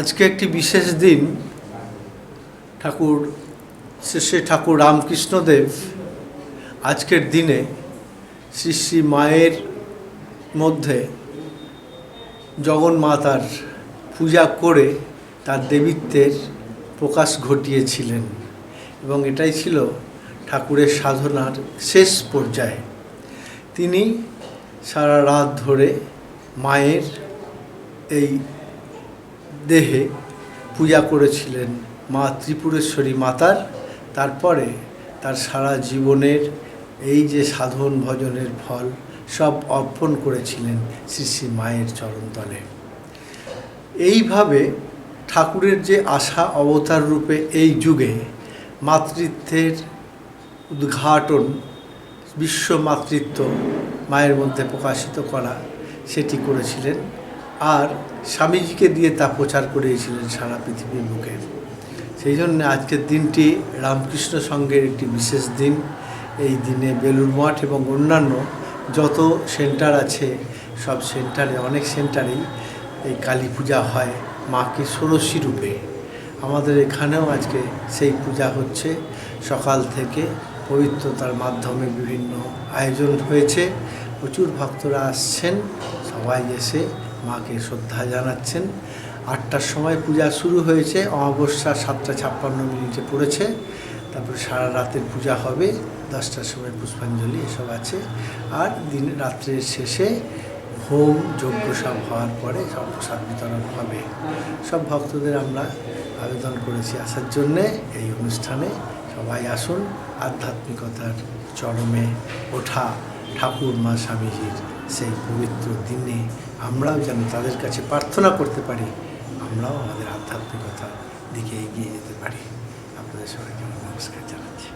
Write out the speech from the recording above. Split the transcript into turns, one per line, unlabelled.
আজকে একটি বিশেষ দিন। ঠাকুর, শ্রী ঠাকুর রামকৃষ্ণদেব আজকের দিনে শ্রী শ্রী মায়ের মধ্যে জগন্মাতার পূজা করে তার দেবীত্বের প্রকাশ ঘটিয়েছিলেন এবং এটাই ছিল ঠাকুরের সাধনার শেষ পর্যায়ে। তিনি সারা রাত ধরে মায়ের এই দেহে পূজা করেছিলেন মা ত্রিপুরেশ্বরী মাতার। তারপরে তার সারা জীবনের এই যে সাধন ভজনের ফল সব অর্পণ করেছিলেন শ্রী শ্রী মায়ের চরণতলে। এইভাবে ঠাকুরের যে আশা অবতার রূপে এই যুগে মাতৃত্বের উদ্ঘাটন, বিশ্ব মাতৃত্ব মায়ের মধ্যে প্রকাশিত করা, সেটি করেছিলেন। আর স্বামীজিকে দিয়ে তা প্রচার করিয়েছিলেন সারা পৃথিবীর মুখে সেই জন্য আজকের দিনটি রামকৃষ্ণ সঙ্গের একটি বিশেষ দিন। এই দিনে বেলুর মঠ এবং অন্যান্য যত সেন্টার আছে, সব সেন্টারে, অনেক সেন্টারেই এই কালী পূজা হয় মাকে ষোড়শী রূপে। আমাদের এখানেও আজকে সেই পূজা হচ্ছে। সকাল থেকে পবিত্রতার মাধ্যমে বিভিন্ন আয়োজন হয়েছে। প্রচুর ভক্তরা আসছেন, সবাই এসে মাকে শ্রদ্ধা জানাচ্ছেন। আটটার সময় পূজা শুরু হয়েছে, অমাবস্যা সাতটা ছাপ্পান্ন মিনিটে পড়েছে। তারপরে সারা রাতের পূজা হবে, দশটার সময় পুষ্পাঞ্জলি এসব আছে। আর দিন, রাত্রের শেষে হোম যজ্ঞ সব হওয়ার পরে সব প্রসাদ বিতরণ হবে। সব ভক্তদের আমরা আবেদন করেছি আসার জন্যে। এই অনুষ্ঠানে সবাই আসুন, আধ্যাত্মিকতার চরমে ওঠা ঠাকুর মা স্বামীজির সেই পবিত্র দিনে আমরাও যেন তাদের কাছে প্রার্থনা করতে পারি, আমরাও আমাদের আধ্যাত্মিকতা দিকে এগিয়ে যেতে পারি। আপনাদের সবাইকে নমস্কার জানাচ্ছি।